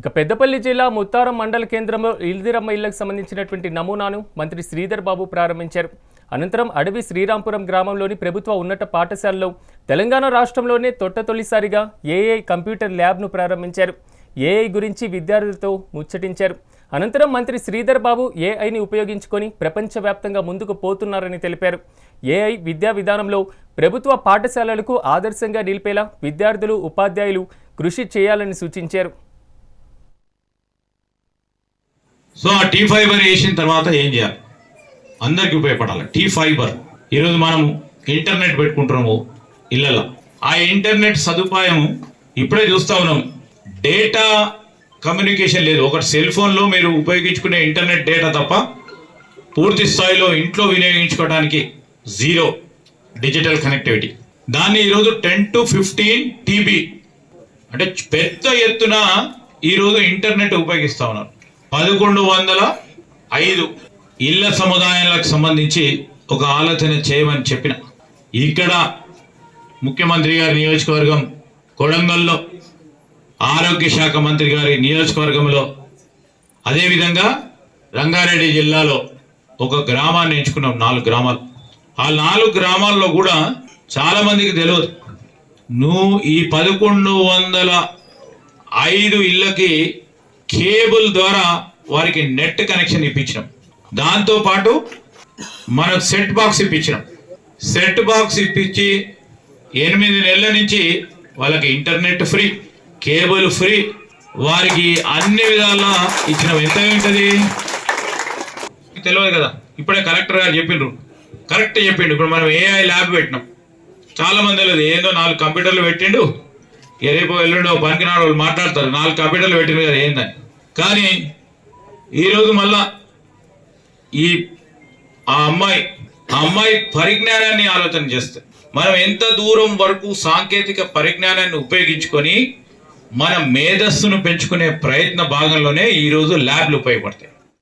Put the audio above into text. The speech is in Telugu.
ఇక పెద్దపల్లి జిల్లా ముత్తారం మండల కేంద్రంలో ఇల్దిరమ్మ ఇళ్ళకు సంబంధించినటువంటి నమూనాను మంత్రి శ్రీధర్ బాబు ప్రారంభించారు. అనంతరం అడవి శ్రీరాంపురం గ్రామంలోని ప్రభుత్వ ఉన్నత పాఠశాలలో తెలంగాణ రాష్ట్రంలోనే తొట్ట తొలిసారిగా ఏఐ కంప్యూటర్ ల్యాబ్ను ప్రారంభించారు. ఏఐ గురించి విద్యార్థులతో ముచ్చటించారు. అనంతరం మంత్రి శ్రీధర్ బాబు ఏఐని ఉపయోగించుకొని ప్రపంచవ్యాప్తంగా ముందుకు పోతున్నారని తెలిపారు. ఏఐ విద్యా విధానంలో ప్రభుత్వ పాఠశాలలకు ఆదర్శంగా నిలిపేలా విద్యార్థులు ఉపాధ్యాయులు కృషి చేయాలని సూచించారు. సో ఆ టీ ఫైబర్ వేసిన తర్వాత ఏం చేయాలి? అందరికి ఉపయోగపడాలి. T fibre. ఈరోజు మనము ఇంటర్నెట్ పెట్టుకుంటున్నాము ఇళ్ళలో ఆ ఇంటర్నెట్ సదుపాయం ఇప్పుడే చూస్తా ఉన్నాం. డేటా కమ్యూనికేషన్ లేదు. ఒక సెల్ ఫోన్లో మీరు ఉపయోగించుకునే ఇంటర్నెట్ డేటా తప్ప పూర్తి స్థాయిలో ఇంట్లో వినియోగించుకోవడానికి జీరో డిజిటల్ కనెక్టివిటీ. దాన్ని ఈరోజు టెన్ టు ఫిఫ్టీన్ టీబీ. అంటే పెద్ద ఎత్తున ఈరోజు ఇంటర్నెట్ ఉపయోగిస్తా ఉన్నారు. పదకొండు వందల ఐదు ఇళ్ళ సముదాయాలకు సంబంధించి ఒక ఆలోచన చేయమని చెప్పిన. ఇక్కడ ముఖ్యమంత్రి గారి నియోజకవర్గం కొడంగల్లో ఆరోగ్య శాఖ మంత్రి గారి నియోజకవర్గంలో అదేవిధంగా రంగారెడ్డి జిల్లాలో ఒక గ్రామాన్ని ఎంచుకున్నాం నాలుగు గ్రామాలు. ఆ నాలుగు గ్రామాల్లో కూడా చాలామందికి తెలియదు. నువ్వు ఈ పదకొండు వందల ఐదు ఇళ్ళకి కేబుల్ ద్వారా వారికి నెట్ కనెక్షన్ ఇప్పించినాం. దాంతో పాటు సెట్ బాక్స్ ఇప్పించినాం. సెట్ బాక్స్ ఇప్పించి ఎనిమిది నెలల నుంచి వాళ్ళకి ఇంటర్నెట్ ఫ్రీ కేబుల్ ఫ్రీ వారికి అన్ని విధాలా ఇచ్చిన. ఎంత ఉంటుంది తెలియదు కదా ఇప్పుడే కలెక్టర్ గారు చెప్పిండ్రు. కరెక్ట్ చెప్పిండు. ఇప్పుడు మనం ఏఐ ల్యాబ్ పెట్టినాం. చాలా మంది తెలియదు ఏదో నాలుగు కంప్యూటర్లు పెట్టిండు. రేపు ఎల్లుండో పనికినాడు వాళ్ళు మాట్లాడతారు. నాలుగు కంప్యూటర్లు పెట్టిన కదా ఏందని కానీ ఈరోజు మళ్ళా ఈ ఆ అమ్మాయి ఆ అమ్మాయి పరిజ్ఞానాన్ని ఆలోచన చేస్తే మనం ఎంత దూరం వరకు సాంకేతిక పరిజ్ఞానాన్ని ఉపయోగించుకొని మన మేధస్సును పెంచుకునే ప్రయత్న భాగంలోనే ఈరోజు ల్యాబ్లు ఉపయోగపడతాయి.